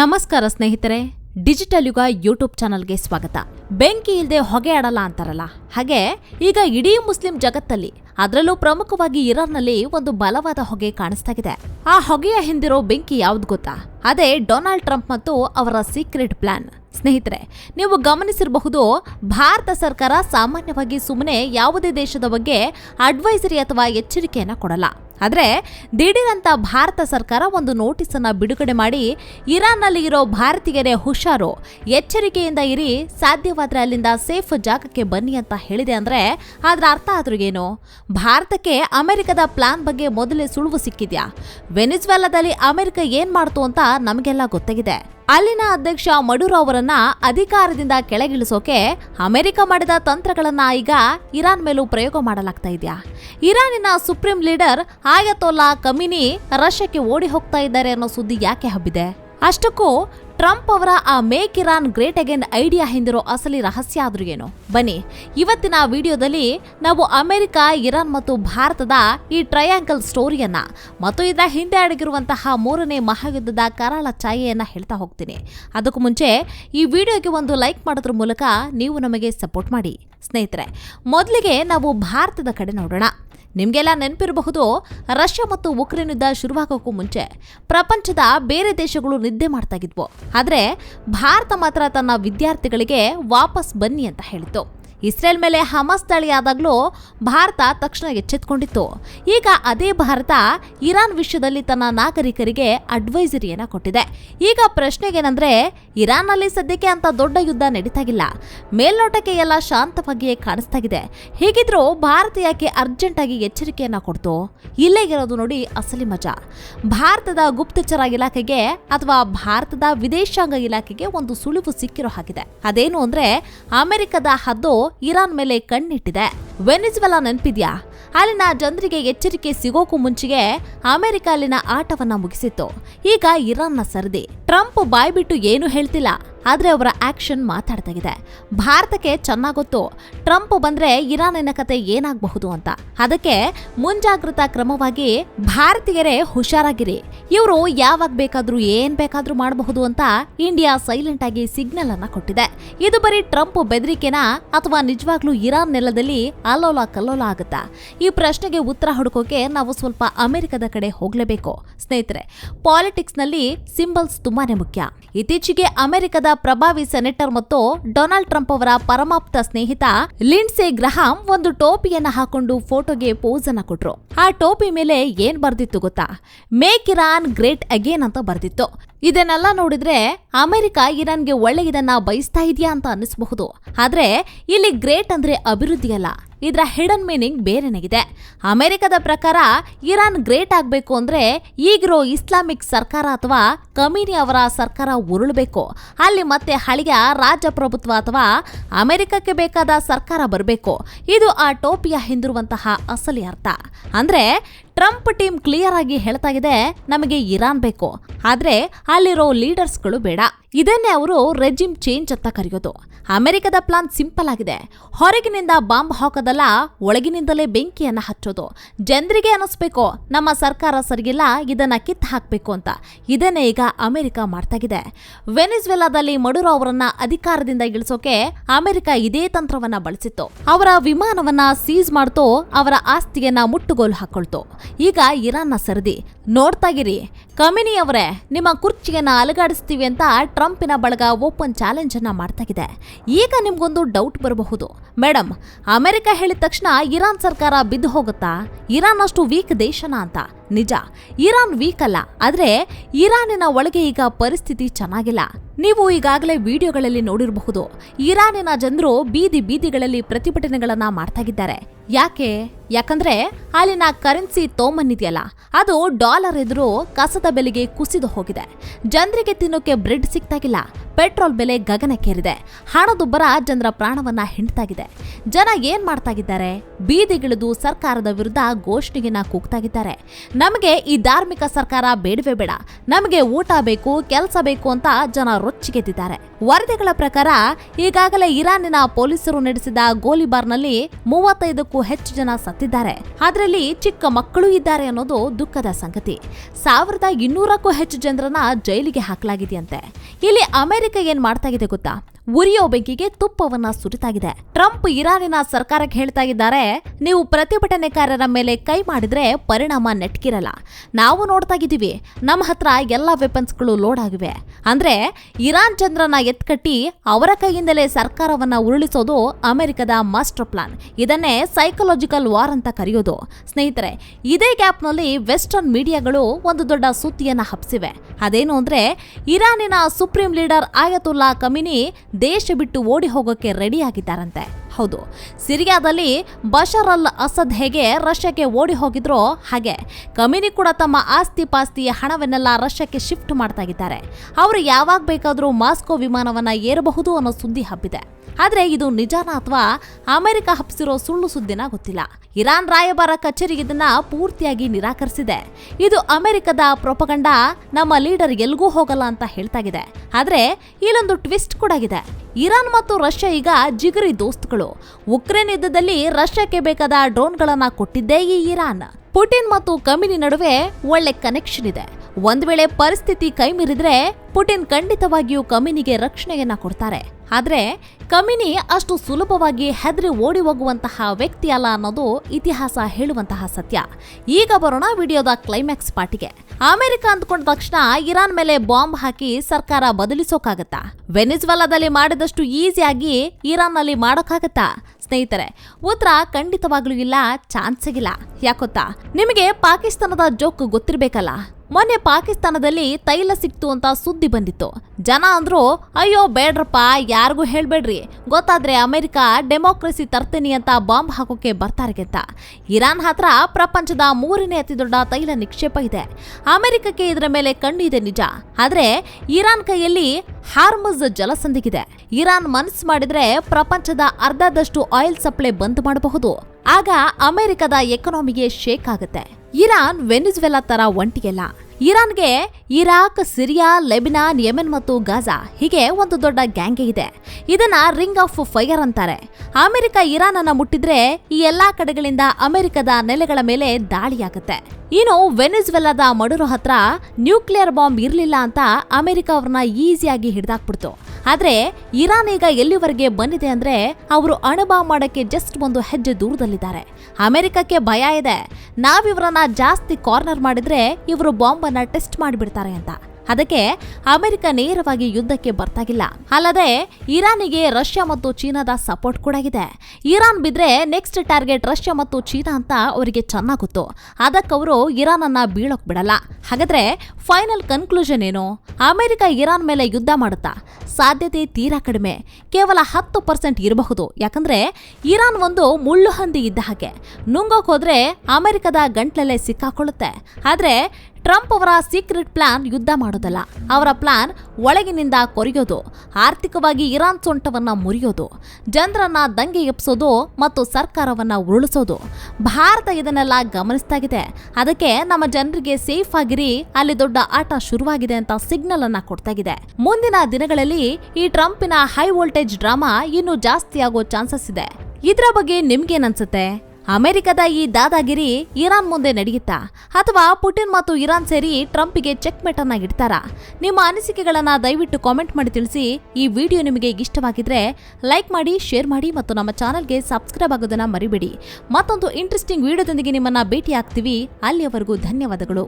ನಮಸ್ಕಾರ ಸ್ನೇಹಿತರೆ, ಡಿಜಿಟಲ್ ಯುಗ ಯೂಟ್ಯೂಬ್ ಚಾನಲ್ಗೆ ಸ್ವಾಗತ. ಬೆಂಕಿ ಇಲ್ಲದೆ ಹೊಗೆ ಆಡಲ್ಲ ಅಂತಾರಲ್ಲ? ಹಾಗೆ, ಈಗ ಇಡೀ ಮುಸ್ಲಿಂ ಜಗತ್ತಲ್ಲಿ ಅದರಲ್ಲೂ ಪ್ರಮುಖವಾಗಿ ಇರಾನ್ನಲ್ಲಿ ಒಂದು ಬಲವಾದ ಹೊಗೆ ಕಾಣಿಸ್ತಾಗಿದೆ. ಆ ಹೊಗೆಯ ಹಿಂದಿರೋ ಬೆಂಕಿ ಯಾವ್ದು ಗೊತ್ತಾ? ಅದೇ ಡೊನಾಲ್ಡ್ ಟ್ರಂಪ್ ಮತ್ತು ಅವರ ಸೀಕ್ರೆಟ್ ಪ್ಲಾನ್. ಸ್ನೇಹಿತರೆ, ನೀವು ಗಮನಿಸಿರಬಹುದು, ಭಾರತ ಸರ್ಕಾರ ಸಾಮಾನ್ಯವಾಗಿ ಸುಮ್ಮನೆ ಯಾವುದೇ ದೇಶದ ಬಗ್ಗೆ ಅಡ್ವೈಸರಿ ಅಥವಾ ಎಚ್ಚರಿಕೆಯನ್ನು ಕೊಡಲ್ಲ. ಆದರೆ, ದಿಢೀರಂತ ಭಾರತ ಸರ್ಕಾರ ಒಂದು ನೋಟಿಸನ್ನು ಬಿಡುಗಡೆ ಮಾಡಿ ಇರಾನ್ನಲ್ಲಿ ಇರೋ ಭಾರತೀಯರೇ ಹುಷಾರು, ಎಚ್ಚರಿಕೆಯಿಂದ ಇರಿ, ಸಾಧ್ಯವಾದರೆ ಅಲ್ಲಿಂದ ಸೇಫ್ ಜಾಗಕ್ಕೆ ಬನ್ನಿ ಅಂತ ಹೇಳಿದೆ ಅಂದರೆ ಅದರ ಅರ್ಥ ಆದ್ರೂ ಏನು ಭಾರತಕ್ಕೆ ಅಮೆರಿಕದ ಪ್ಲಾನ್ ಬಗ್ಗೆ ಮೊದಲೇ ಸುಳುವು ಸಿಕ್ಕಿದ್ಯಾ? ವೆನಿಜುವೆಲಾದಲ್ಲಿ ಅಮೆರಿಕ ಏನು ಮಾಡ್ತು ಅಂತ ನಮಗೆಲ್ಲ ಗೊತ್ತಾಗಿದೆ. ಅಲ್ಲಿನ ಅಧ್ಯಕ್ಷ ಮಡುರೋ ಅವರನ್ನ ಅಧಿಕಾರದಿಂದ ಕೆಳಗಿಳಿಸೋಕೆ ಅಮೆರಿಕ ಮಾಡಿದ ತಂತ್ರಗಳನ್ನ ಈಗ ಇರಾನ್ ಮೇಲೂ ಪ್ರಯೋಗ ಮಾಡಲಾಗ್ತಾ ಇದೆಯಾ? ಇರಾನಿನ ಸುಪ್ರೀಂ ಲೀಡರ್ ಆಯತೋಲ್ಲಾ ಕಮಿನಿ ರಷ್ಯಾಕ್ಕೆ ಓಡಿ ಹೋಗ್ತಾ ಇದ್ದಾರೆ ಅನ್ನೋ ಸುದ್ದಿ ಯಾಕೆ ಹಬ್ಬಿದೆ? ಅಷ್ಟಕ್ಕೂ ಟ್ರಂಪ್ ಅವರ ಆ make Iran great again idea ಹಿಂದಿರೋ ಅಸಲಿ ರಹಸ್ಯ ಆದ್ರೂ ಏನು? ಬನ್ನಿ, ಇವತ್ತಿನ ವಿಡಿಯೋದಲ್ಲಿ ನಾವು ಅಮೆರಿಕ, ಇರಾನ್ ಮತ್ತು ಭಾರತದ ಈ ಟ್ರಯಾಂಗಲ್ ಸ್ಟೋರಿಯನ್ನ ಮತ್ತು ಇದರ ಹಿಂದೆ ಅಡಗಿರುವಂತಹ ಮೂರನೇ ಮಹಾಯುದ್ಧದ ಕರಾಳ ಛಾಯೆಯನ್ನ ಹೇಳ್ತಾ ಹೋಗ್ತೀನಿ. ಅದಕ್ಕೂ ಮುಂಚೆ ಈ ವಿಡಿಯೋಗೆ ಒಂದು ಲೈಕ್ ಮಾಡೋದ್ರ ಮೂಲಕ ನೀವು ನಮಗೆ ಸಪೋರ್ಟ್ ಮಾಡಿ. ಸ್ನೇಹಿತರೆ, ಮೊದಲಿಗೆ ನಾವು ಭಾರತದ ಕಡೆ ನೋಡೋಣ. ನಿಮಗೆಲ್ಲ ನೆನಪಿರಬಹುದು, ರಷ್ಯಾ ಮತ್ತು ಉಕ್ರೇನ್ ಯುದ್ಧ ಶುರುವಾಗೋಕ್ಕೂ ಮುಂಚೆ ಪ್ರಪಂಚದ ಬೇರೆ ದೇಶಗಳು ನಿದ್ದೆ ಮಾಡ್ತಾ ಇದ್ವು. ಆದರೆ ಭಾರತ ಮಾತ್ರ ತನ್ನ ವಿದ್ಯಾರ್ಥಿಗಳಿಗೆ ವಾಪಸ್ ಬನ್ನಿ ಅಂತ ಹೇಳಿತು. ಇಸ್ರೇಲ್ ಮೇಲೆ ಹಮಾಸ್ ದಾಳಿಯಾದಾಗಲೂ ಭಾರತ ತಕ್ಷಣ ಎಚ್ಚೆತ್ಕೊಂಡಿತ್ತು. ಈಗ ಅದೇ ಭಾರತ ಇರಾನ್ ವಿಷಯದಲ್ಲಿ ತನ್ನ ನಾಗರಿಕರಿಗೆ ಅಡ್ವೈಸರಿಯನ್ನು ಕೊಟ್ಟಿದೆ. ಈಗ ಪ್ರಶ್ನೆಗೇನೆಂದರೆ, ಇರಾನ್ನಲ್ಲಿ ಸದ್ಯಕ್ಕೆ ಅಂತ ದೊಡ್ಡ ಯುದ್ಧ ನಡೀತಾಗಿಲ್ಲ. ಮೇಲ್ನೋಟಕ್ಕೆ ಎಲ್ಲ ಶಾಂತವಾಗಿಯೇ ಕಾಣಿಸ್ತಾಗಿದೆ. ಹೀಗಿದ್ರೂ ಭಾರತ ಯಾಕೆ ಅರ್ಜೆಂಟಾಗಿ ಎಚ್ಚರಿಕೆಯನ್ನು ಕೊಡ್ತು? ಇಲ್ಲೇ ಇರೋದು ನೋಡಿ ಅಸಲಿ ಮಜಾ. ಭಾರತದ ಗುಪ್ತಚರ ಇಲಾಖೆಗೆ ಅಥವಾ ಭಾರತದ ವಿದೇಶಾಂಗ ಇಲಾಖೆಗೆ ಒಂದು ಸುಳಿವು ಸಿಕ್ಕಿರೋ ಹಾಗಿದೆ. ಅದೇನು ಅಂದ್ರೆ, ಅಮೆರಿಕದ ಹದ್ದು ಇರಾನ್ ಮೇಲೆ ಕಣ್ಣಿಟ್ಟಿದೆ. ವೆನಿಜುವೆಲಾ ನೆನಪಿದ್ಯಾ? ಅಲ್ಲಿನ ಜನರಿಗೆ ಎಚ್ಚರಿಕೆ ಸಿಗೋಕು ಮುಂಚೆಗೆ ಅಮೆರಿಕ ಅಲ್ಲಿನ ಆಟವನ್ನ ಮುಗಿಸಿತ್ತು. ಈಗ ಇರಾನ್ನ ಸರದಿ. ಟ್ರಂಪ್ ಬಾಯ್ಬಿಟ್ಟು ಏನು ಹೇಳ್ತಿಲ್ಲ? ಆದ್ರೆ ಅವರ ಆಕ್ಷನ್ ಮಾತಾಡ್ತಾಗಿದೆ. ಭಾರತಕ್ಕೆ ಚೆನ್ನಾಗೊತ್ತು. ಟ್ರಂಪ್ ಬಂದರೆ ಇರಾನಿನ ಕತೆ ಏನಾಗಬಹುದು ಅಂತ. ಅದಕ್ಕೆ ಮುಂಜಾಗ್ರತಾ ಕ್ರಮವಾಗಿ ಭಾರತೀಯರೇ ಹುಷಾರಾಗಿರಿ. ಇವರು ಯಾವಾಗ ಬೇಕಾದರೂ ಏನು ಬೇಕಾದರೂ ಮಾಡಬಹುದು ಅಂತ ಇಂಡಿಯಾ ಸೈಲೆಂಟ್ ಆಗಿ ಸಿಗ್ನಲ್ ಅನ್ನ ಕೊಟ್ಟಿದೆ. ಇದು ಬರೀ ಟ್ರಂಪ್ ಬೆದರಿಕೆನಾ ಅಥವಾ ನಿಜವಾಗ್ಲೂ ಇರಾನ್ ನೆಲದಲ್ಲಿ ಅಲ್ಲೋಲ ಕಲ್ಲೋಲ ಆಗುತ್ತಾ? ಈ ಪ್ರಶ್ನೆಗೆ ಉತ್ತರ ಹುಡುಕೋಕೆ ನಾವು ಸ್ವಲ್ಪ ಅಮೆರಿಕದ ಕಡೆ ಹೋಗ್ಲೇಬೇಕು. ಸ್ನೇಹಿತರೆ ಪಾಲಿಟಿಕ್ಸ್ನಲ್ಲಿ ಸಿಂಬಲ್ಸ್ ತುಂಬಾನೇ ಮುಖ್ಯ. ಇತ್ತೀಚೆಗೆ ಅಮೆರಿಕದ ಪ್ರಭಾವಿ ಸೆನೆಟರ್ ಮತ್ತು ಡೊನಾಲ್ಡ್ ಟ್ರಂಪ್ ಅವರ ಪರಮಾಪ್ತ ಸ್ನೇಹಿತ ಲಿಂಡ್ಸೆ ಗ್ರಹಾಂ ಒಂದು ಟೋಪಿಯನ್ನ ಹಾಕೊಂಡು ಫೋಟೋಗೆ ಪೋಸ್ ಅನ್ನ ಕೊಟ್ರು. ಆ ಟೋಪಿ ಮೇಲೆ ಏನ್ ಬರ್ದಿತ್ತು ಗೊತ್ತಾ? ಮೇಕ್ ಇರಾನ್ ಗ್ರೇಟ್ ಅಗೇನ್ ಅಂತ ಬರ್ದಿತ್ತು. ಇದನ್ನೆಲ್ಲ ನೋಡಿದ್ರೆ ಅಮೆರಿಕ ಇರಾನ್ಗೆ ಒಳ್ಳೆ ಇದನ್ನ ಬಯಸ್ತಾ ಇದೆಯಾ ಅಂತ ಅನ್ನಿಸಬಹುದು. ಆದ್ರೆ ಇಲ್ಲಿ ಗ್ರೇಟ್ ಅಂದ್ರೆ ಅಭಿವೃದ್ಧಿ ಅಲ್ಲ. ಇದರ ಹಿಡನ್ ಮೀನಿಂಗ್ ಬೇರೆನೆಗಿದೆ. ಅಮೆರಿಕದ ಪ್ರಕಾರ ಇರಾನ್ ಗ್ರೇಟ್ ಆಗಬೇಕು ಅಂದ್ರೆ ಈಗಿರೋ ಇಸ್ಲಾಮಿಕ್ ಸರ್ಕಾರ ಅಥವಾ ಕಮೀನಿ ಅವರ ಸರ್ಕಾರ ಉರುಳಬೇಕು. ಅಲ್ಲಿ ಮತ್ತೆ ಹಳೆಯ ರಾಜಪ್ರಭುತ್ವ ಅಥವಾ ಅಮೆರಿಕಕ್ಕೆ ಬೇಕಾದ ಸರ್ಕಾರ ಬರಬೇಕು. ಇದು ಆ ಟೋಪಿಯ ಹಿಂದಿರುವಂತಹ ಅಸಲಿ ಅರ್ಥ. ಅಂದ್ರೆ ಟ್ರಂಪ್ ಟೀಮ್ ಕ್ಲಿಯರ್ ಆಗಿ ಹೇಳ್ತಾ ಇದೆ, ನಮಗೆ ಇರಾನ್ ಬೇಕು. ಆದ್ರೆ ಅಲ್ಲಿರೋ ಲೀಡರ್ಸ್ಗಳು ಬೇಡ. ಇದನ್ನೇ ಅವರು ರೆಜಿಮ್ ಚೇಂಜ್ ಅಂತ ಕರೆಯೋದು. ಅಮೆರಿಕದ ಪ್ಲಾನ್ ಸಿಂಪಲ್ ಆಗಿದೆ. ಹೊರಗಿನಿಂದ ಬಾಂಬ್ ಹಾಕೋದಲ್ಲ, ಒಳಗಿನಿಂದಲೇ ಬೆಂಕಿಯನ್ನ ಹಚ್ಚೋದು. ಜನರಿಗೆ ಅನಿಸ್ಬೇಕು, ನಮ್ಮ ಸರ್ಕಾರ ಸರಿಗಿಲ್ಲ, ಇದನ್ನ ಕಿತ್ತು ಹಾಕ್ಬೇಕು ಅಂತ. ಇದನ್ನೇ ಈಗ ಅಮೆರಿಕ ಮಾಡ್ತಾಗಿದೆ ವೆನಿಜುವೆಲಾದಲ್ಲಿ ಮಡುರೋ ಅವರನ್ನ ಅಧಿಕಾರದಿಂದ ಇಳಿಸೋಕೆ ಅಮೆರಿಕ ಇದೇ ತಂತ್ರವನ್ನ ಬಳಸಿತ್ತು. ಅವರ ವಿಮಾನವನ್ನ ಸೀಸ್ ಮಾಡ್ತು, ಅವರ ಆಸ್ತಿಯನ್ನ ಮುಟ್ಟುಗೋಲು ಹಾಕೊಳ್ತು. ಈಗ ಇರಾನ್ನ ಸರದಿ. ನೋಡ್ತಾಗಿರಿ ಕಮಿನಿ ಅವರೇ, ನಿಮ್ಮ ಕುರ್ಚಿಯನ್ನು ಅಲುಗಾಡಿಸ್ತೀವಿ ಅಂತ ಟ್ರಂಪಿನ ಬಳಗ ಓಪನ್ ಚಾಲೆಂಜ್ ಅನ್ನ ಮಾಡ್ತಾಗಿದೆ. ಈಗ ನಿಮ್ಗೊಂದು ಡೌಟ್ ಬರಬಹುದು. ಮೇಡಮ್ ಅಮೆರಿಕ ಹೇಳಿದ ತಕ್ಷಣ ಇರಾನ್ ಸರ್ಕಾರ ಬಿದ್ದು ಹೋಗುತ್ತಾ? ಇರಾನ್ ಅಷ್ಟು ವೀಕ್ ದೇಶನ ಅಂತ. ನಿಜ. ಇರಾನ್ ವೀಕ್ ಅಲ್ಲ, ಆದ್ರೆ ಇರಾನಿನ ಒಳಗೆ ಈಗ ಪರಿಸ್ಥಿತಿ ಚೆನ್ನಾಗಿಲ್ಲ. ನೀವು ಈಗಾಗಲೇ ವಿಡಿಯೋಗಳಲ್ಲಿ ನೋಡಿರಬಹುದು, ಇರಾನಿನ ಜನರು ಬೀದಿ ಬೀದಿಗಳಲ್ಲಿ ಪ್ರತಿಭಟನೆಗಳನ್ನ ಮಾಡ್ತಾಗಿದ್ದಾರೆ ಯಾಕೆ? ಯಾಕಂದ್ರೆ ಅಲ್ಲಿನ ಕರೆನ್ಸಿ ತೋಮನ್ನಿದೆಯಲ್ಲ, ಅದು ಡಾಲರ್ ಎದುರು ಕಸದ ಬೆಲೆಗೆ ಕುಸಿದು ಹೋಗಿದೆ. ಜನರಿಗೆ ತಿನ್ನೋಕೆ ಬ್ರೆಡ್ ಸಿಗ್ತಾಗಿಲ್ಲ ಪೆಟ್ರೋಲ್ ಬೆಲೆ ಗಗನಕ್ಕೇರಿದೆ. ಹಣದುಬ್ಬರ ಜನರ ಪ್ರಾಣವನ್ನ ಹಿಂಡ್ತಾಗಿದೆ. ಜನ ಏನ್ ಮಾಡ್ತಾಗಿದ್ದಾರೆ? ಬೀದಿಗಿಳಿದು ಸರ್ಕಾರದ ವಿರುದ್ಧ ಘೋಷಣೆಯನ್ನ ಕೂಗ್ತಾಗಿದ್ದಾರೆ. ನಮಗೆ ಈ ಧಾರ್ಮಿಕ ಸರ್ಕಾರ ಬೇಡವೇ ಬೇಡ. ನಮಗೆ ಊಟ ಬೇಕು, ಕೆಲಸ ಬೇಕು ಅಂತ ಜನ ರೊಚ್ಚಿಗೆದ್ದಿದ್ದಾರೆ. ವರದಿಗಳ ಪ್ರಕಾರ ಈಗಾಗಲೇ ಇರಾನಿನ ಪೊಲೀಸರು ನಡೆಸಿದ ಗೋಲಿಬಾರ್ನಲ್ಲಿ ಮೂವತ್ತೈದಕ್ಕೂ ಹೆಚ್ಚು ಜನ ಸತ್ತಿದ್ದಾರೆ. ಅದರಲ್ಲಿ ಚಿಕ್ಕ ಮಕ್ಕಳು ಇದ್ದಾರೆ ಅನ್ನೋದು ದುಃಖದ ಸಂಗತಿ. ಸಾವಿರದ ಇನ್ನೂರಕ್ಕೂ ಹೆಚ್ಚು ಜನರನ್ನ ಜೈಲಿಗೆ ಹಾಕಲಾಗಿದೆಯಂತೆ. ಇಲ್ಲಿ ಅಮೆರಿಕ ಏನ್ ಮಾಡ್ತಾ ಇದೆ ಗೊತ್ತಾ? ಉರಿಯೋ ಬೆಂಕಿಗೆ ತುಪ್ಪವನ್ನ ಸುರಿತಾಗಿದೆ ಟ್ರಂಪ್ ಇರಾನಿನ ಸರ್ಕಾರಕ್ಕೆ ಹೇಳ್ತಾ ಇದ್ದಾರೆ, ನೀವು ಪ್ರತಿಭಟನೆಕಾರರ ಮೇಲೆ ಕೈ ಮಾಡಿದ್ರೆ ಪರಿಣಾಮ ನೆಟ್ಕಿರಲ್ಲ ನಾವು ನೋಡ್ತಾ ಇದ್ದೀವಿ, ನಮ್ಮ ಹತ್ರ ಎಲ್ಲ ವೆಪನ್ಸ್ಗಳು ಲೋಡ್ ಆಗಿವೆ. ಅಂದ್ರೆ, ಇರಾನ್ ಚಂದ್ರನ ಎತ್ಕಟ್ಟಿ ಅವರ ಕೈಯಿಂದಲೇ ಸರ್ಕಾರವನ್ನ ಉರುಳಿಸೋದು ಅಮೆರಿಕದ ಮಾಸ್ಟರ್ ಪ್ಲಾನ್. ಇದನ್ನೇ ಸೈಕಲಾಜಿಕಲ್ ವಾರ್ ಅಂತ ಕರೆಯೋದು. ಸ್ನೇಹಿತರೆ, ಇದೇ ಗ್ಯಾಪ್ನಲ್ಲಿ ವೆಸ್ಟರ್ನ್ ಮೀಡಿಯಾಗಳು ಒಂದು ದೊಡ್ಡ ಸುದ್ದಿಯನ್ನ ಹಬ್ಸಿವೆ. ಅದೇನು ಅಂದ್ರೆ, ಇರಾನಿನ ಸುಪ್ರೀಂ ಲೀಡರ್ ಆಯತುಲ್ಲಾ ಕಮಿನಿ ದೇಶ ಬಿಟ್ಟು ಓಡಿ ಹೋಗೋಕ್ಕೆ ರೆಡಿ ಆಗಿದ್ದಾರಂತೆ. ಹೌದು. ಸಿರಿಯಾದಲ್ಲಿ ಬಷರ್ ಅಲ್ ಅಸದ್ ಹೇಗೆ ರಷ್ಯಾಕ್ಕೆ ಓಡಿ ಹೋಗಿದ್ರೋ ಹಾಗೆ. ಕಮಿನಿ ಕೂಡ ತಮ್ಮ ಆಸ್ತಿ ಪಾಸ್ತಿ ಹಣವನ್ನೆಲ್ಲ ರಷ್ಯಾಕ್ಕೆ ಶಿಫ್ಟ್ ಮಾಡ್ತಾ ಇದ್ದಾರೆ. ಅವರು ಯಾವಾಗ ಬೇಕಾದರೂ ಮಾಸ್ಕೋ ವಿಮಾನವನ್ನ ಏರಬಹುದು ಅನ್ನೋ ಸುದ್ದಿ ಹಬ್ಬಿದೆ. ಆದರೆ ಇದು ನಿಜಾನ ಅಥವಾ ಅಮೆರಿಕ ಹಬ್ಸಿರೋ ಸುಳ್ಳು ಸುದ್ದಿನ ಗೊತ್ತಿಲ್ಲ. ಇರಾನ್ ರಾಯಭಾರ ಕಚೇರಿ ಇದನ್ನ ಪೂರ್ತಿಯಾಗಿ ನಿರಾಕರಿಸಿದೆ. ಇದು ಅಮೆರಿಕದ ಪ್ರೊಪಗಂಡ ನಮ್ಮ ಲೀಡರ್ ಎಲ್ಗೂ ಹೋಗಲ್ಲ ಅಂತ ಹೇಳ್ತಾಗಿದೆ ಆದರೆ ಇಲ್ಲೊಂದು ಟ್ವಿಸ್ಟ್ ಕೂಡ ಇದೆ ಇರಾನ್ ಮತ್ತು ರಷ್ಯಾ ಈಗ ಜಿಗರಿ ದೋಸ್ತ್ಗಳು. ಉಕ್ರೇನ್ ಯುದ್ಧದಲ್ಲಿ ರಷ್ಯಾಕ್ಕೆ ಬೇಕಾದ ಡ್ರೋನ್ಗಳನ್ನ ಕೊಟ್ಟಿದ್ದೇ ಈ ಇರಾನ್. ಪುಟಿನ್ ಮತ್ತು ಕಮಿನಿ ನಡುವೆ ಒಳ್ಳೆ ಕನೆಕ್ಷನ್ ಇದೆ. ಒಂದ್ ವೇಳೆ ಪರಿಸ್ಥಿತಿ ಕೈ ಮೀರಿದ್ರೆ ಪುಟಿನ್ ಖಂಡಿತವಾಗಿಯೂ ಕಮಿನಿಗೆ ರಕ್ಷಣೆಯನ್ನ ಕೊಡ್ತಾರೆ. ಆದ್ರೆ ಕಮಿನಿ ಅಷ್ಟು ಸುಲಭವಾಗಿ ಹೆದರಿ ಓಡಿ ಹೋಗುವಂತಹ ವ್ಯಕ್ತಿ ಅಲ್ಲ ಅನ್ನೋದು ಇತಿಹಾಸ ಹೇಳುವಂತಹ ಸತ್ಯ. ಈಗ ಬರೋಣ ವಿಡಿಯೋದ ಕ್ಲೈಮ್ಯಾಕ್ಸ್ ಪಾರ್ಟಿಗೆ. ಅಮೆರಿಕ ಅಂದ್ಕೊಂಡ ತಕ್ಷಣ ಇರಾನ್ ಮೇಲೆ ಬಾಂಬ್ ಹಾಕಿ ಸರ್ಕಾರ ಬದಲಿಸೋಕಾಗತ್ತಾ? ವೆನಿಜ್ವೆಲಾದಲ್ಲಿ ಮಾಡಿದಷ್ಟು ಈಸಿಯಾಗಿ ಇರಾನ್ನಲ್ಲಿ ಮಾಡೋಕ್ಕಾಗತ್ತಾ ಸ್ನೇಹಿತರೆ, ಉತ್ತರ ಖಂಡಿತವಾಗ್ಲೂ ಇಲ್ಲ, ಚಾನ್ಸ್ ಇಲ್ಲ. ಯಾಕೊತ್ತಾ ನಿಮಗೆ ಪಾಕಿಸ್ತಾನದ ಜೋಕ್ ಗೊತ್ತಿರ್ಬೇಕಲ್ಲ? ಮೊನ್ನೆ ಪಾಕಿಸ್ತಾನದಲ್ಲಿ ತೈಲ ಸಿಕ್ತು ಅಂತ ಸುದ್ದಿ ಬಂದಿತ್ತು. ಜನ ಅಂದ್ರು, ಅಯ್ಯೋ, ಬೇಡ್ರಪ್ಪ, ಯಾರಿಗೂ ಹೇಳ್ಬೇಡ್ರಿ. ಗೊತ್ತಾದ್ರೆ ಅಮೆರಿಕ ಡೆಮೋಕ್ರಸಿ ತರ್ತೀನಿ ಅಂತ ಬಾಂಬ್ ಹಾಕೋಕೆ ಬರ್ತಾರೆ ಅಂತ. ಇರಾನ್ ಹತ್ರ ಪ್ರಪಂಚದ ಮೂರನೇ ಅತಿ ದೊಡ್ಡ ತೈಲ ನಿಕ್ಷೇಪ ಇದೆ. ಅಮೆರಿಕಕ್ಕೆ ಇದರ ಮೇಲೆ ಕಣ್ಣಿದೆ ನಿಜ. ಆದ್ರೆ, ಇರಾನ್ ಕೈಯಲ್ಲಿ ಹಾರ್ಮಸ್ ಜಲಸಂಧಿಗಿದೆ. ಇರಾನ್ ಮನಸ್ಸು ಮಾಡಿದ್ರೆ ಪ್ರಪಂಚದ ಅರ್ಧದಷ್ಟು ಆಯಿಲ್ ಸಪ್ಲೈ ಬಂದ್ ಮಾಡಬಹುದು. ಆಗ ಅಮೆರಿಕದ ಎಕನಾಮಿಗೆ ಶೇಕ್ ಆಗುತ್ತೆ. ಇರಾನ್ ವೆನಿಜುವೆಲಾ ತರ ಒಂಟಿಗೆಲ್ಲ ಇರಾನ್ಗೆ ಇರಾಕ್, ಸಿರಿಯಾ, ಲೆಬಿನಾನ್, ಯೆಮೆನ್ ಮತ್ತು ಗಾಜಾ ಹೀಗೆ ಒಂದು ದೊಡ್ಡ ಗ್ಯಾಂಗ್ ಇದೆ. ಇದನ್ನ ರಿಂಗ್ ಆಫ್ ಫೈರ್ ಅಂತಾರೆ. ಅಮೆರಿಕ ಇರಾನ್ ಅನ್ನ ಮುಟ್ಟಿದ್ರೆ ಈ ಎಲ್ಲಾ ಕಡೆಗಳಿಂದ ಅಮೆರಿಕದ ನೆಲೆಗಳ ಮೇಲೆ ದಾಳಿಯಾಗುತ್ತೆ. ಇನ್ನು ವೆನಿಜುವೆಲಾದ ಮಡುರು ಹತ್ರ ನ್ಯೂಕ್ಲಿಯರ್ ಬಾಂಬ್ ಇರಲಿಲ್ಲ ಅಂತ ಅಮೆರಿಕ ಅವ್ರನ್ನ ಈಸಿಯಾಗಿ ಹಿಡ್ದಾಕ್ಬಿಡ್ತು. ಆದ್ರೆ ಇರಾನ್ ಈಗ ಎಲ್ಲಿವರೆಗೆ ಬಂದಿದೆ ಅಂದ್ರೆ ಅವರು ಅಣುಬಾಂಬ್ ಮಾಡಕ್ಕೆ ಜಸ್ಟ್ ಒಂದು ಹೆಜ್ಜೆ ದೂರದಲ್ಲಿದ್ದಾರೆ. ಅಮೆರಿಕಕ್ಕೆ ಭಯ ಇದೆ. ನಾವಿವರನ್ನ ಜಾಸ್ತಿ ಕಾರ್ನರ್ ಮಾಡಿದ್ರೆ ಇವರು ಬಾಂಬ್ ಅನ್ನ ಟೆಸ್ಟ್ ಮಾಡಿಬಿಡ್ತಾರೆ ಅಂತ. ಅದಕ್ಕೆ ಅಮೆರಿಕ ನೇರವಾಗಿ ಯುದ್ಧಕ್ಕೆ ಬರ್ತಾಗಿಲ್ಲ. ಅಲ್ಲದೆ ಇರಾನಿಗೆ ರಷ್ಯಾ ಮತ್ತು ಚೀನಾದ ಸಪೋರ್ಟ್ ಕೂಡ ಇದೆ. ಇರಾನ್ ಬಿದ್ರೆ ನೆಕ್ಸ್ಟ್ ಟಾರ್ಗೆಟ್ ರಷ್ಯಾ ಮತ್ತು ಚೀನಾ ಅಂತ ಅವರಿಗೆ ಚೆನ್ನಾಗಿ ಗೊತ್ತು ಅದಕ್ಕವರು ಇರಾನ್ ಅನ್ನ ಬೀಳೋಕ್ ಬಿಡಲ್ಲ. ಹಾಗಾದ್ರೆ ಫೈನಲ್ ಕನ್ಕ್ಲೂಷನ್ ಏನು? ಅಮೆರಿಕ ಇರಾನ್ ಮೇಲೆ ಯುದ್ಧ ಮಾಡುತ್ತಾ? ಸಾಧ್ಯತೆ ತೀರಾ ಕಡಿಮೆ, ಕೇವಲ ಹತ್ತು ಪರ್ಸೆಂಟ್ ಇರಬಹುದು. ಯಾಕಂದ್ರೆ ಇರಾನ್ ಒಂದು ಮುಳ್ಳು ಹಂದಿ ಇದ್ದ ಹಾಗೆ. ನುಂಗೋಕ್ ಹೋದ್ರೆ ಅಮೆರಿಕದ ಗಂಟ್ಲಲ್ಲೇ ಸಿಕ್ಕಾಕೊಳ್ಳುತ್ತೆ. ಆದ್ರೆ ಟ್ರಂಪ್ ಅವರ ಸೀಕ್ರೆಟ್ ಪ್ಲಾನ್ ಯುದ್ಧ ಮಾಡೋದಲ್ಲ. ಅವರ ಪ್ಲಾನ್ ಒಳಗಿನಿಂದ ಕೊರೆಯೋದು, ಆರ್ಥಿಕವಾಗಿ ಇರಾನ್ ಸೊಂಟವನ್ನ ಮುರಿಯೋದು, ಜನರನ್ನ ದಂಗೆ ಎಪ್ಸೋದು ಮತ್ತು ಸರ್ಕಾರವನ್ನ ಉರುಳಿಸೋದು. ಭಾರತ ಇದನ್ನೆಲ್ಲ ಗಮನಿಸ್ತಾಗಿದೆ. ಅದಕ್ಕೆ ನಮ್ಮ ಜನರಿಗೆ ಸೇಫ್ ಆಗಿರಿ, ಅಲ್ಲಿ ದೊಡ್ಡ ಆಟ ಶುರುವಾಗಿದೆ ಅಂತ ಸಿಗ್ನಲ್ ಅನ್ನ ಕೊಡ್ತಾಗಿದೆ. ಮುಂದಿನ ದಿನಗಳಲ್ಲಿ ಈ ಟ್ರಂಪಿನ ಹೈ ವೋಲ್ಟೇಜ್ ಡ್ರಾಮಾ ಇನ್ನೂ ಜಾಸ್ತಿ ಆಗೋ ಚಾನ್ಸಸ್ ಇದೆ. ಇದರ ಬಗ್ಗೆ ನಿಮ್ಗೇನನ್ಸುತ್ತೆ? ಅಮೆರಿಕದ ಈ ದಾದಾಗಿರಿ ಇರಾನ್ ಮುಂದೆ ನಡೆಯುತ್ತಾ ಅಥವಾ ಪುಟಿನ್ ಮತ್ತು ಇರಾನ್ ಸೇರಿ ಟ್ರಂಪ್ಗೆ ಚೆಕ್ ಮೇಟ್ ಅನ್ನ ಇಡ್ತಾರಾ? ನಿಮ್ಮ ಅನಿಸಿಕೆಗಳನ್ನ ದಯವಿಟ್ಟು ಕಾಮೆಂಟ್ ಮಾಡಿ ತಿಳಿಸಿ, ಈ ವಿಡಿಯೋ ನಿಮಗೆ ಇಷ್ಟವಾಗಿದ್ರೆ ಲೈಕ್ ಮಾಡಿ ಶೇರ್ ಮಾಡಿ ಮತ್ತು ನಮ್ಮ ಚಾನಲ್ಗೆ ಸಬ್ಸ್ಕ್ರೈಬ್ ಆಗೋದನ್ನ ಮರಿಬೇಡಿ. ಮತ್ತೊಂದು ಇಂಟ್ರೆಸ್ಟಿಂಗ್ ವಿಡಿಯೋದೊಂದಿಗೆ ನಿಮ್ಮನ್ನ ಭೇಟಿ ಆಗ್ತೀವಿ ಅಲ್ಲಿಯವರೆಗೂ ಧನ್ಯವಾದಗಳು.